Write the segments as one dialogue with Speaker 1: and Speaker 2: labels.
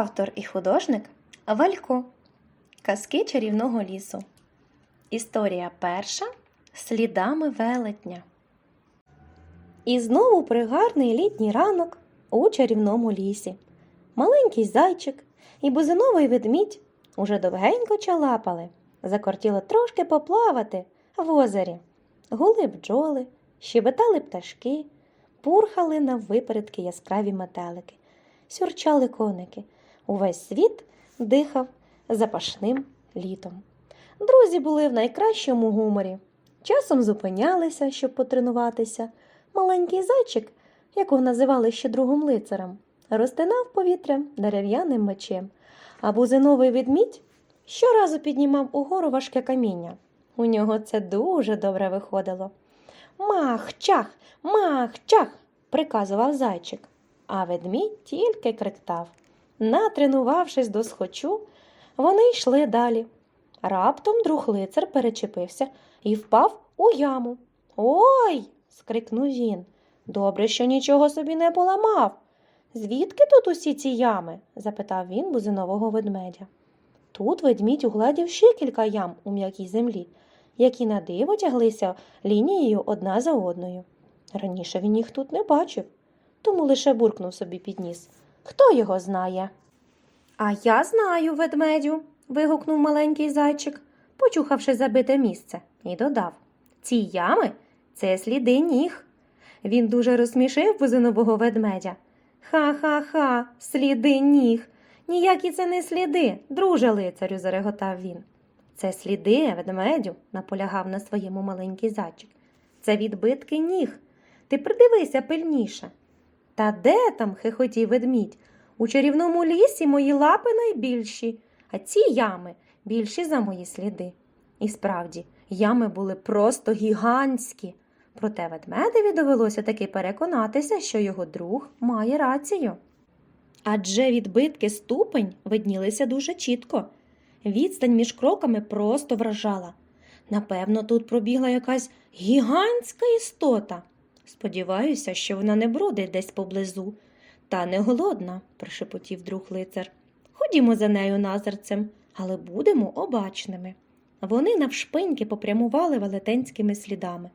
Speaker 1: Автор і художник Валько. Казки чарівного лісу. Історія перша Слідами велетня. І знову пригарний літній ранок у чарівному лісі. Маленький зайчик і бузиновий ведмідь уже довгенько чалапали. Закортіло трошки поплавати в озері. Гули бджоли, щебетали пташки, пурхали на випередки яскраві метелики, сюрчали коники. Увесь світ дихав запашним літом. Друзі були в найкращому гуморі. Часом зупинялися, щоб потренуватися. Маленький зайчик, якого називали ще другим лицарем, розтинав повітря дерев'яним мечем, а бузиновий ведмідь щоразу піднімав угору важке каміння. У нього це дуже добре виходило. Мах, чах, мах, чах, приказував зайчик, а ведмідь тільки криктав. Натренувавшись до схочу, вони йшли далі. Раптом друг лицар перечепився і впав у яму. Ой. скрикнув він. Добре, що нічого собі не поламав. Звідки тут усі ці ями? запитав він бузинового ведмедя. Тут ведмідь угладів ще кілька ям у м'якій землі, які на диво тяглися лінією одна за одною. Раніше він їх тут не бачив, тому лише буркнув собі під ніс. Хто його знає? А я знаю, ведмедю. вигукнув маленький зайчик, почухавши забите місце, і додав Ці ями це сліди ніг. Він дуже розсмішив бузинового ведмедя. Ха-ха-ха, сліди ніг. Ніякі це не сліди, друже лицарю, зареготав він. Це сліди, ведмедю, наполягав на своєму маленький зайчик. Це відбитки ніг. Ти придивися пильніше. Та де там, хихотів ведмідь? У чарівному лісі мої лапи найбільші, а ці ями більші за мої сліди. І справді, ями були просто гігантські. Проте ведмедеві довелося таки переконатися, що його друг має рацію. Адже відбитки ступень виднілися дуже чітко. Відстань між кроками просто вражала. Напевно, тут пробігла якась гігантська істота. Сподіваюся, що вона не бродить десь поблизу. Та не голодна, прошепотів друг лицар. Ходімо за нею назирцем, але будемо обачними. Вони навшпиньки попрямували велетенськими слідами.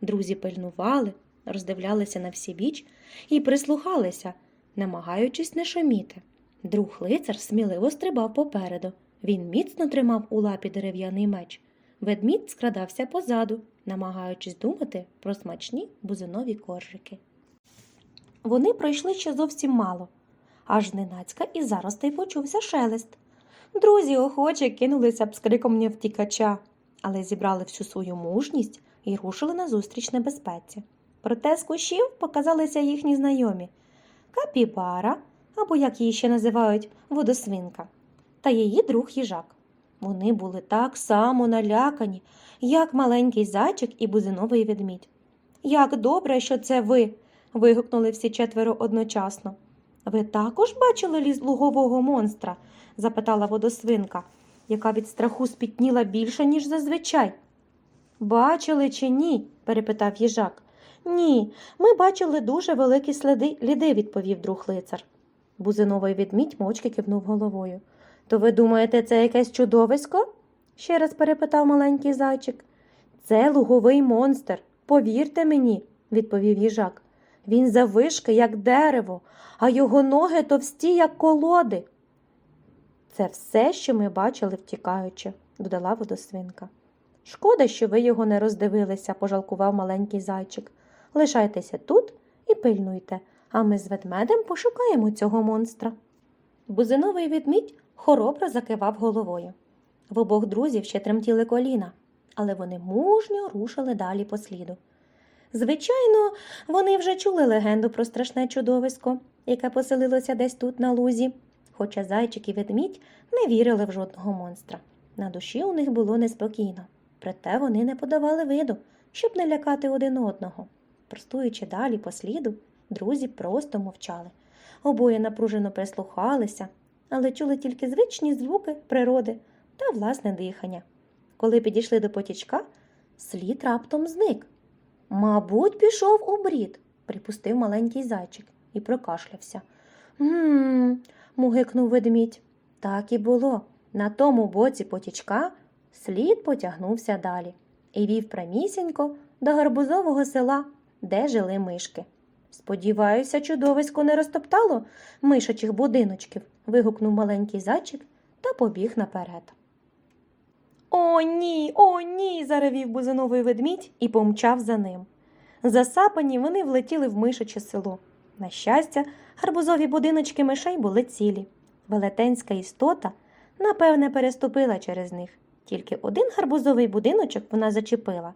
Speaker 1: Друзі пильнували, роздивлялися на всі біч і прислухалися, намагаючись не шуміти. Друг лицар сміливо стрибав попереду. Він міцно тримав у лапі дерев'яний меч. Ведмідь скрадався позаду, намагаючись думати про смачні бузинові коржики. Вони пройшли ще зовсім мало, аж ненацька і заростей почувся шелест. Друзі охоче кинулися б з криком не втікача, але зібрали всю свою мужність і рушили назустріч небезпеці. Проте з кущів показалися їхні знайомі капібара, або як її ще називають, водосвинка, та її друг їжак. Вони були так само налякані, як маленький зайчик і бузиновий ведмідь. Як добре, що це ви. вигукнули всі четверо одночасно. Ви також бачили ліс лугового монстра? запитала водосвинка, яка від страху спітніла більше, ніж зазвичай. Бачили чи ні? перепитав їжак. Ні, ми бачили дуже великі сліди, ліди, відповів друг лицар. Бузиновий відмідь мовчки кивнув головою. То ви думаєте, це якесь чудовисько? ще раз перепитав маленький зайчик. Це луговий монстр, повірте мені, відповів їжак. Він завишки, як дерево, а його ноги товсті, як колоди. Це все, що ми бачили, втікаючи, додала водосвинка. Шкода, що ви його не роздивилися, пожалкував маленький зайчик. Лишайтеся тут і пильнуйте, а ми з ведмедем пошукаємо цього монстра. Бузиновий ведмідь хоробро закивав головою. В обох друзів ще тремтіли коліна, але вони мужньо рушили далі по сліду. Звичайно, вони вже чули легенду про страшне чудовисько, яке поселилося десь тут на лузі, хоча зайчик і ведмідь не вірили в жодного монстра. На душі у них було неспокійно, проте вони не подавали виду, щоб не лякати один одного. Простуючи далі по сліду, друзі просто мовчали. Обоє напружено прислухалися, але чули тільки звичні звуки природи та власне дихання. Коли підійшли до потічка, слід раптом зник. Мабуть, пішов у брід, припустив маленький зайчик і прокашлявся. Гм, мугикнув ведмідь. Так і було. На тому боці потічка слід потягнувся далі і вів прямісінько до гарбузового села, де жили мишки. Сподіваюся, чудовисько не розтоптало мишачих будиночків, вигукнув маленький зайчик та побіг наперед. О, ні, о, ні. заревів бузиновий ведмідь і помчав за ним. Засапані вони влетіли в мишаче село. На щастя, гарбузові будиночки мишей були цілі. Велетенська істота, напевне, переступила через них. Тільки один гарбузовий будиночок вона зачепила,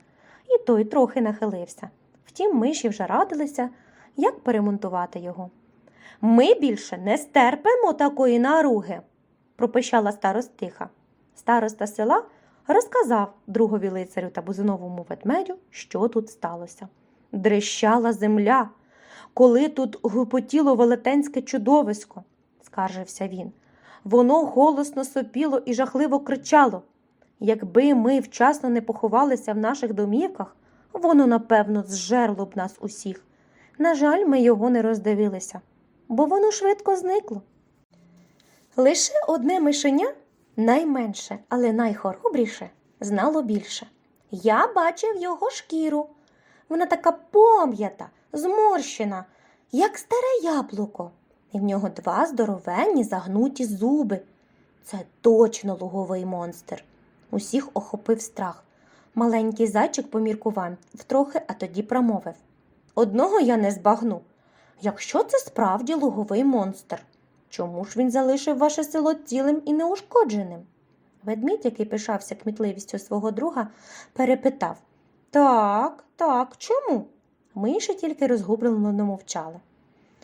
Speaker 1: і той трохи нахилився. Втім, миші вже радилися, як перемонтувати його. Ми більше не стерпимо такої наруги, пропищала старостиха. Староста села розказав другові лицарю та бузиновому ведмедю, що тут сталося. Дрищала земля, коли тут гупотіло велетенське чудовисько, скаржився він. Воно голосно сопіло і жахливо кричало. Якби ми вчасно не поховалися в наших домівках, воно, напевно, зжерло б нас усіх. На жаль, ми його не роздивилися, бо воно швидко зникло. Лише одне мишеня, найменше, але найхоробріше, знало більше. Я бачив його шкіру. Вона така пом'ята, зморщена, як старе яблуко, і в нього два здоровенні загнуті зуби. Це точно луговий монстр. Усіх охопив страх. Маленький зайчик поміркував втрохи, а тоді промовив. Одного я не збагну. Якщо це справді луговий монстр, чому ж він залишив ваше село цілим і неушкодженим? Ведмідь, який пишався кмітливістю свого друга, перепитав Так, так, чому? Миші тільки розгублено мовчали.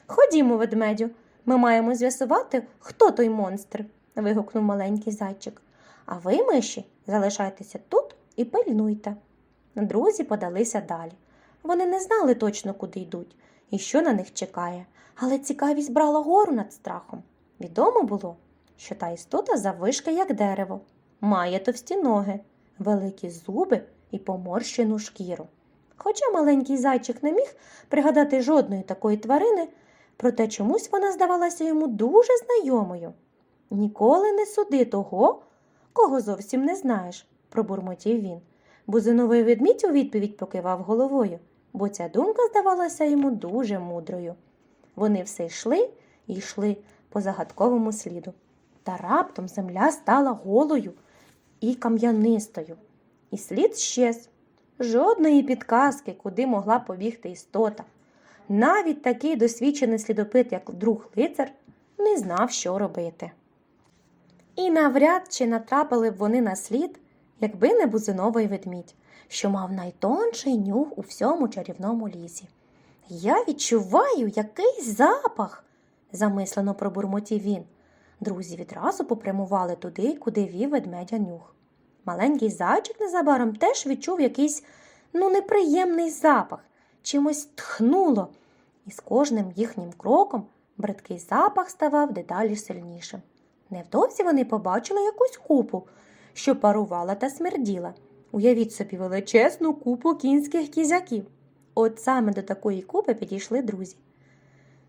Speaker 1: Ходімо, ведмедю, ми маємо з'ясувати, хто той монстр, вигукнув маленький зайчик. А ви, миші, залишайтеся тут і пильнуйте. Друзі подалися далі. Вони не знали точно, куди йдуть і що на них чекає, але цікавість брала гору над страхом. Відомо було, що та істота заввишки, як дерево, має товсті ноги, великі зуби і поморщену шкіру. Хоча маленький зайчик не міг пригадати жодної такої тварини, проте чомусь вона здавалася йому дуже знайомою. Ніколи не суди того, кого зовсім не знаєш, пробурмотів він. Бузиновий ведмідь у відповідь покивав головою, бо ця думка здавалася йому дуже мудрою. Вони все йшли і йшли по загадковому сліду. Та раптом земля стала голою і кам'янистою, і слід щез. Жодної підказки, куди могла побігти істота. Навіть такий досвідчений слідопит, як друг лицар, не знав, що робити. І навряд чи натрапили б вони на слід, якби не бузиновий ведмідь, що мав найтонший нюх у всьому чарівному лісі. Я відчуваю якийсь запах, замислено пробурмотів він. Друзі відразу попрямували туди, куди вів ведмедя нюх. Маленький зайчик незабаром теж відчув якийсь ну неприємний запах, чимось тхнуло, і з кожним їхнім кроком бридкий запах ставав дедалі сильнішим. Невдовзі вони побачили якусь купу, що парувала та смерділа. Уявіть собі величезну купу кінських кізяків. От саме до такої купи підійшли друзі.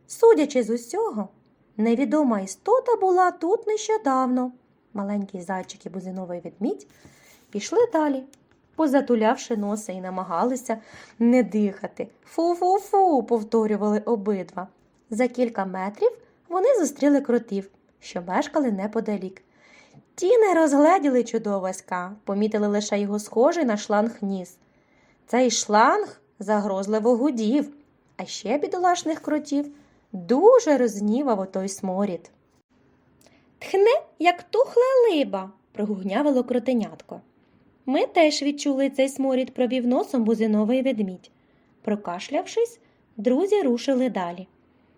Speaker 1: Судячи з усього, невідома істота була тут нещодавно. Маленький зайчик і бузиновий ведмідь пішли далі, позатулявши носа і намагалися не дихати. Фу-фу-фу, повторювали обидва. За кілька метрів вони зустріли кротів, що мешкали неподалік. Ті не розгледіли чудовиська, помітили лише його схожий на шланг ніс. Цей шланг загрозливо гудів, а ще бідолашних кротів дуже рознівав отой сморід. Тхне, як тухла либа, прогугнявило кротенятко. Ми теж відчули цей сморід, провів носом бузиновий ведмідь. Прокашлявшись, друзі рушили далі.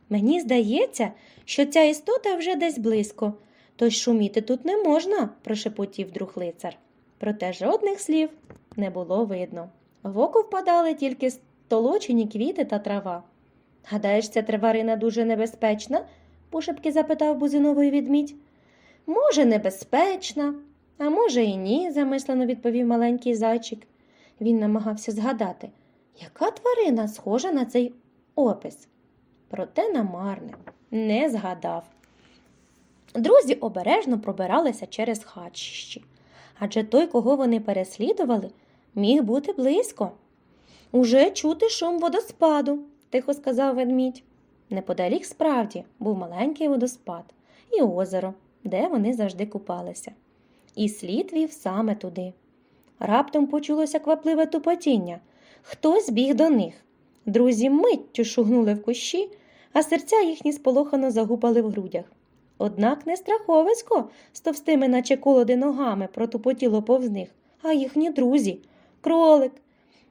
Speaker 1: Мені здається, що ця істота вже десь близько, тож шуміти тут не можна, прошепотів друг лицар. Проте жодних слів не було видно. В око впадали тільки столочені квіти та трава. Гадаєш, ця тварина дуже небезпечна? пошепки запитав бузиновий відмідь. Може, небезпечна, а може, і ні, замислено відповів маленький зайчик. Він намагався згадати, яка тварина схожа на цей опис. Проте намарне не згадав. Друзі обережно пробиралися через хатщі, адже той, кого вони переслідували, міг бути близько. Уже чути шум водоспаду, тихо сказав ведмідь. Неподалік справді був маленький водоспад і озеро, де вони завжди купалися. І слід вів саме туди. Раптом почулося квапливе тупотіння. Хтось біг до них. Друзі миттю шугнули в кущі, а серця їхні сполохано загупали в грудях. Однак не страховисько з товстими, наче колоди ногами, протупотіло повз них, а їхні друзі кролик,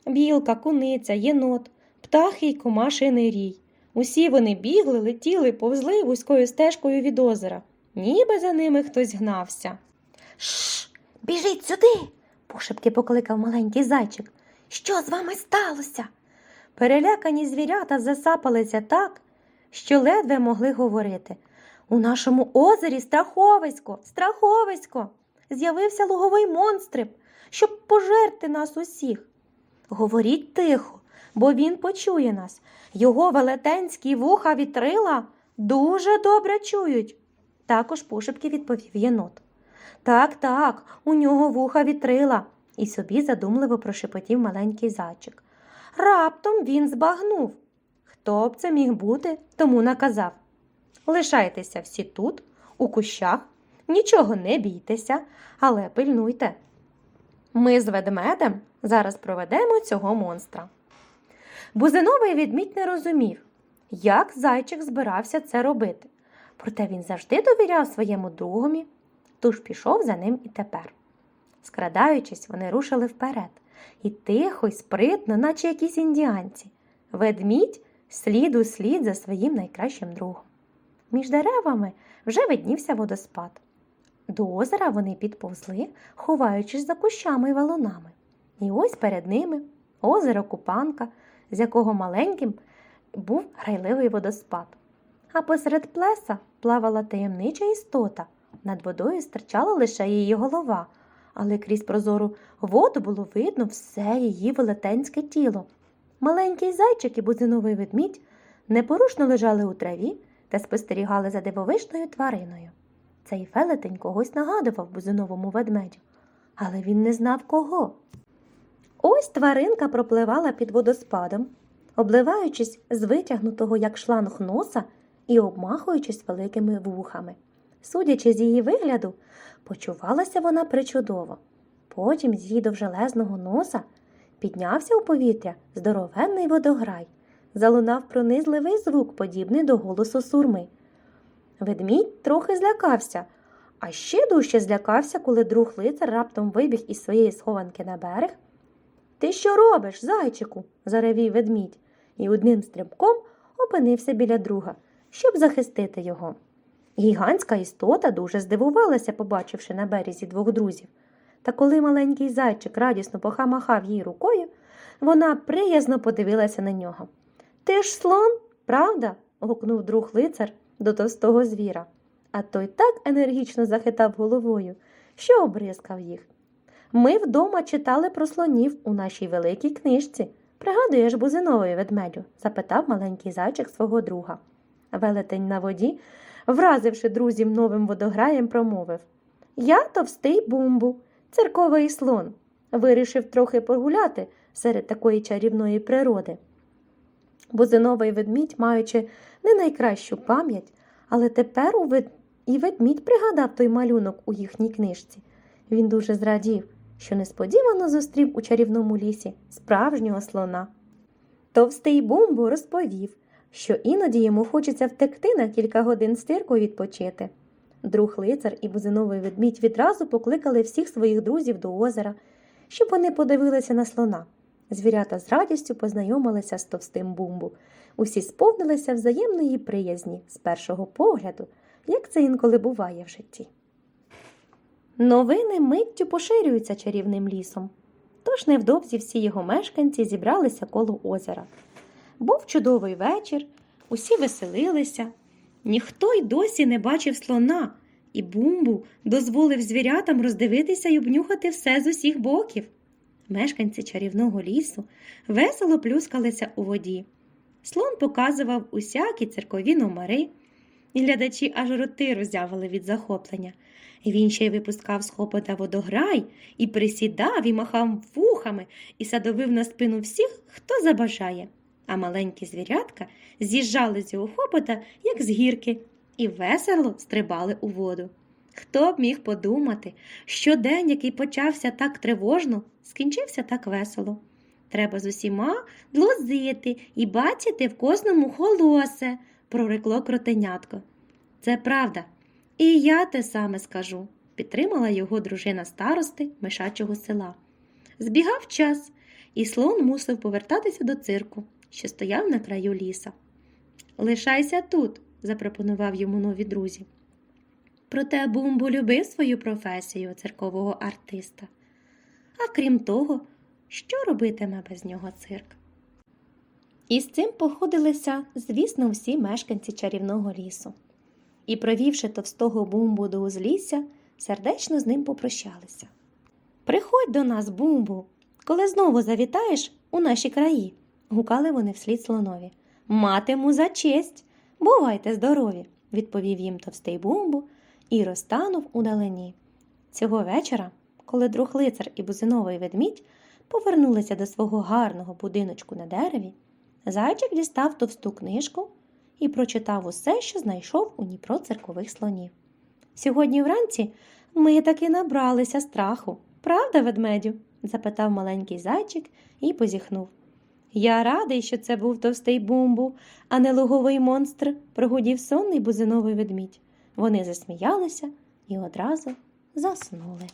Speaker 1: білка, куниця, єнот, птахи й комашиний рій. Усі вони бігли, летіли, повзли вузькою стежкою від озера, ніби за ними хтось гнався. Шш, біжіть сюди, пошепки покликав маленький зайчик. Що з вами сталося? Перелякані звірята засапалися так, що ледве могли говорити. У нашому озері страховисько, страховисько. З'явився луговий монстрик, щоб пожерти нас усіх. Говоріть тихо, бо він почує нас. Його велетенські вуха вітрила дуже добре чують. Також пошепки відповів єнот. Так, так, у нього вуха вітрила, і собі задумливо прошепотів маленький зайчик. Раптом він збагнув. Хто б це міг бути, тому наказав. Лишайтеся всі тут, у кущах, нічого не бійтеся, але пильнуйте. Ми з ведмедем зараз проведемо цього монстра. Бузиновий відмідь не розумів, як зайчик збирався це робити. Проте він завжди довіряв своєму другові, тож пішов за ним і тепер. Скрадаючись, вони рушили вперед, і тихо й спритно, наче якісь індіанці. Ведмідь слід у слід за своїм найкращим другом. Між деревами вже виднівся водоспад. До озера вони підповзли, ховаючись за кущами й валунами. І ось перед ними озеро Купанка, з якого маленьким був грайливий водоспад. А посеред плеса плавала таємнича істота. Над водою стирчала лише її голова, але крізь прозору воду було видно все її велетенське тіло. Маленький зайчик і бузиновий ведмідь непорушно лежали у траві та спостерігали за дивовижною твариною. Цей велетень когось нагадував бузиновому ведмедю, але він не знав кого. Ось тваринка пропливала під водоспадом, обливаючись з витягнутого як шланг носа і обмахуючись великими вухами. Судячи з її вигляду, почувалася вона причудово. Потім з її довжелезного носа піднявся у повітря здоровенний водограй, залунав пронизливий звук, подібний до голосу сурми. Ведмідь трохи злякався, а ще дужче злякався, коли друг лицар раптом вибіг із своєї схованки на берег. Ти що робиш, зайчику? заревів ведмідь, і одним стрибком опинився біля друга, щоб захистити його. Гігантська істота дуже здивувалася, побачивши на березі двох друзів. Та коли маленький зайчик радісно похамахав їй рукою, вона приязно подивилася на нього. Ти ж слон, правда? гукнув друг лицар до товстого звіра. А той так енергічно захитав головою, що обрискав їх. Ми вдома читали про слонів у нашій великій книжці. Пригадуєш бузинової ведмедю? запитав маленький зайчик свого друга. Велетень на воді, вразивши друзів новим водограєм, промовив Я товстий бумбу, церковий слон. Вирішив трохи погуляти серед такої чарівної природи. Бузиновий ведмідь, маючи не найкращу пам'ять, але тепер у вед... і ведмідь пригадав той малюнок у їхній книжці. Він дуже зрадів, що несподівано зустрів у чарівному лісі справжнього слона. Товстий бумбу розповів, що іноді йому хочеться втекти на кілька годин і відпочити. Друг лицар і бузиновий ведмідь відразу покликали всіх своїх друзів до озера, щоб вони подивилися на слона. Звірята з радістю познайомилися з товстим бумбу. Усі сповнилися взаємної приязні з першого погляду, як це інколи буває в житті. Новини миттю поширюються чарівним лісом. Тож невдовзі всі його мешканці зібралися коло озера. Був чудовий вечір, усі веселилися. Ніхто й досі не бачив слона, і бумбу дозволив звірятам роздивитися й обнюхати все з усіх боків. Мешканці чарівного лісу весело плюскалися у воді. Слон показував усякі церкові номери, Глядачі аж роти роззявили від захоплення. Він ще й випускав з хопота водограй, і присідав, і махав вухами, і садовив на спину всіх, хто забажає. А маленькі звірятка з'їжджали з його хопота, як з гірки, і весело стрибали у воду. Хто б міг подумати, що день, який почався так тривожно, скінчився так весело. Треба з усіма длозити і бачити в кожному холосе, прорекло кротенятко. Це правда. І я те саме скажу, підтримала його дружина старости мишачого села. Збігав час, і слон мусив повертатися до цирку, що стояв на краю ліса. Лишайся тут, запропонував йому нові друзі. Проте Бумбу любив свою професію циркового артиста. А крім того, що робитиме без нього цирк? І з цим походилися, звісно, всі мешканці чарівного лісу. І, провівши товстого бумбу до узлісся, сердечно з ним попрощалися. Приходь до нас, бумбу, коли знову завітаєш у наші краї, гукали вони вслід слонові. Матиму за честь. Бувайте здорові, відповів їм товстий бумбу і розтанув удалині. Цього вечора, коли друг лицар і бузиновий ведмідь повернулися до свого гарного будиночку на дереві, зайчик дістав товсту книжку і прочитав усе, що знайшов у ній про циркових слонів. Сьогодні вранці ми таки набралися страху, правда, ведмедю? запитав маленький зайчик і позіхнув. Я радий, що це був товстий бумбу, а не луговий монстр, прогудів сонний бузиновий ведмідь. Вони засміялися і одразу заснули.